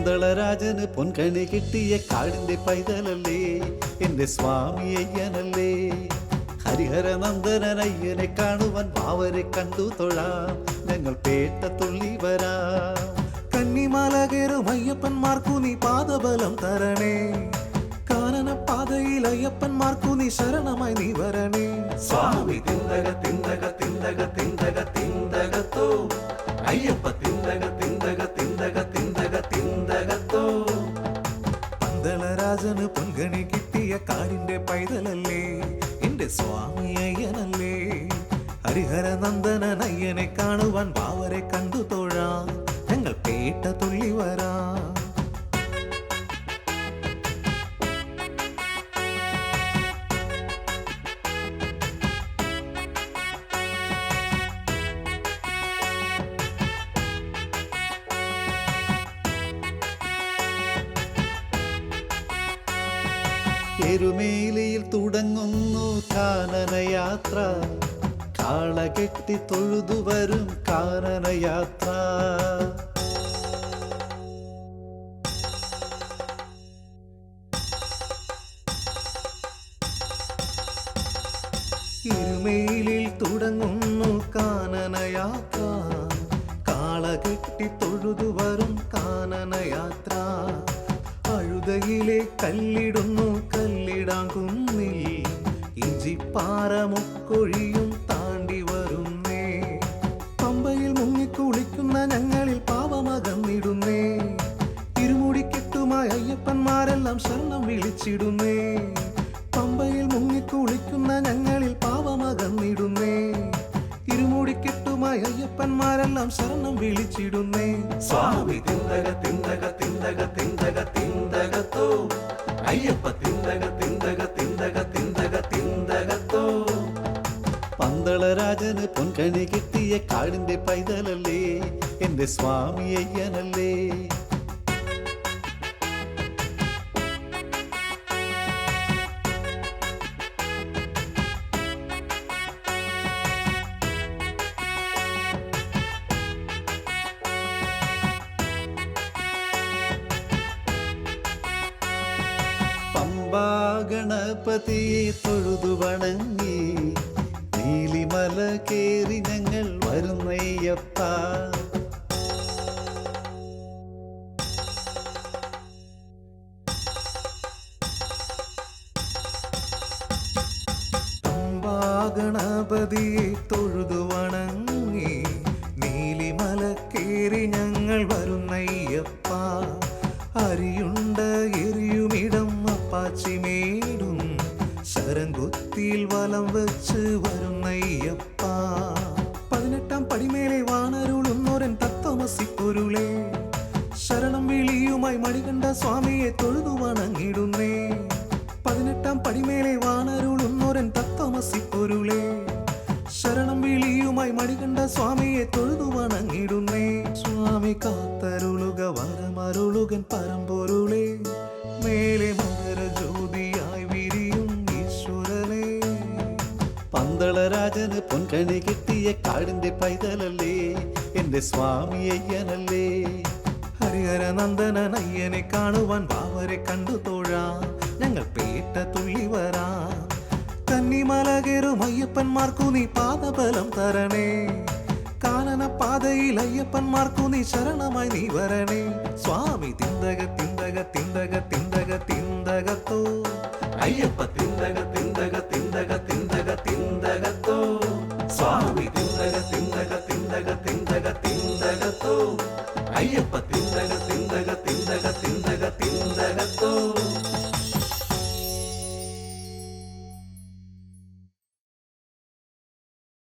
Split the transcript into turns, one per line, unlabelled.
പന്തളരാജന് പൊൻകണി കിട്ടിയ കാടിന്റെ പൈതലല്ലേ? എന്റെ സ്വാമി അയ്യനല്ലേ? ഹരിഹരനന്ദനൻ അയ്യനെ കാണുവാൻ പാവരെ കണ്ടു തൊഴാം. ഞങ്ങൾ പേട്ട തുള്ളി വരാം.
കന്നിമലകേറും അയ്യപ്പന്മാർക്കു നീ പാദബലം തരണേ. കാനന പാതയിൽ അയ്യപ്പന്മാർക്കു നീ ശരണമായി നീ വരണേ. സ്വാമി തിന്തക തിന്തക തിന്തക തിന്തക തിന്തകത്തോ? അയ്യപ്പ എന്റെ സ്വാമി അയ്യനല്ലേ ഹരിഹരനന്ദനൻ അയ്യനെ കാണുവാൻ ബാവരെ കണ്ടു തൊഴാം ഞങ്ങൾ പേട്ട തുള്ളി വരാം
എരുമേലിയിൽ തുടങ്ങുന്നു കാനനയാത്ര. കാളകെട്ടി തൊഴുതു വരും കാനനയാത്ര.
ഇരുമേലിൽ തുടങ്ങുന്നു കാനനയാത്ര. കാളകെട്ടി തൊഴുതു വരും കാനനയാത്ര. അഴുതയിലെ കല്ലിടുന്നു കല്ലിടാങ്കുന്നിൽ ഇഞ്ചിപ്പാറ മുക്കൊഴിയും താണ്ടി വരുന്നേ. പമ്പയിൽ മുങ്ങിക്കുളിക്കുന്ന ഞങ്ങളിൽ പാവമകന്നിടുന്നേ. ഇരുമുടിക്കെട്ടുമായി അയ്യപ്പന്മാരെല്ലാം ശരണം വിളിച്ചിടുന്നേ. പമ്പയിൽ മുങ്ങിക്കുളിക്കുന്ന ഞങ്ങളിൽ പാവമകന്നിടുന്നേ. ഇരുമുടിക്കെട്ടുമായി അയ്യപ്പന്മാരെല്ലാം ശരണം വിളിച്ചിടുന്നേ. സ്വാമി തിന്തക തിന്തക. തിന്തക തിന്തക തിന്തകത്തോ. അയ്യപ്പ തിന്തക തിന്തക തിന്തക തിന്തക തിന്തകത്തോ.
പന്തളരാജന് പൊൻകണി കിട്ടിയ കാടിന്റെ പൈതലല്ലേ? എന്റെ സ്വാമി അയ്യനല്ലേ? പമ്പാ ഗണപതിയെ തൊഴുതു വണങ്ങി. നീലിമല കേറി ഞങ്ങൾ വരുന്നയ്യപ്പ
ഗണപതിയെ തൊഴുതു വണങ്ങി. നീലിമല കേറി ഞങ്ങൾ വരുന്നയ്യപ്പ ശരംകുത്തിയിൽ വലം വെച്ച് വരുന്നയ്യപ്പ പതിനെട്ടാം പടിമേലെ വാണരുളുന്നോരൻ തത്വമസി പൊരുളേ ശരണം വിളിയുമായി മണികണ്ഠ സ്വാമിയെ തൊഴുതു വണങ്ങിടുന്നേ പതിനെട്ടാം പടിമേലെ വാണരുളുന്നോരൻ തത്വമസി പൊരുളേ ശരണം വിളിയുമായി മണികണ്ഠ സ്വാമിയെ തൊഴുതു വണങ്ങിടുന്നേ സ്വാമി കാത്തരുളുക വരമരുളുകൻ പരമ്പൊരുളേ മേലെ
പന്തളരാജന് പൊൻകണി കിട്ടിയ കാടിന്റെ പൈതലല്ലേ എന്റെ സ്വാമി അയ്യനല്ലേ
ഹരിഹരനന്ദനൻ അയ്യനെ കാണുവാൻ ബാവരെ കണ്ടു തൊഴാം ഞങ്ങൾ പേട്ട തുള്ളി വരാം കന്നിമലകേറും അയ്യപ്പന്മാർക്കു നീ പാദബലം തരണേ കാനന പാതയിൽ അയ്യപ്പന്മാർക്കു നീ ശരണമായി നീ വരണേ സ്വാമി തിന്തക തിന്തക തിന്തക തിന്തക തിന്തകത്തോ അയ്യപ്പ തിന്തക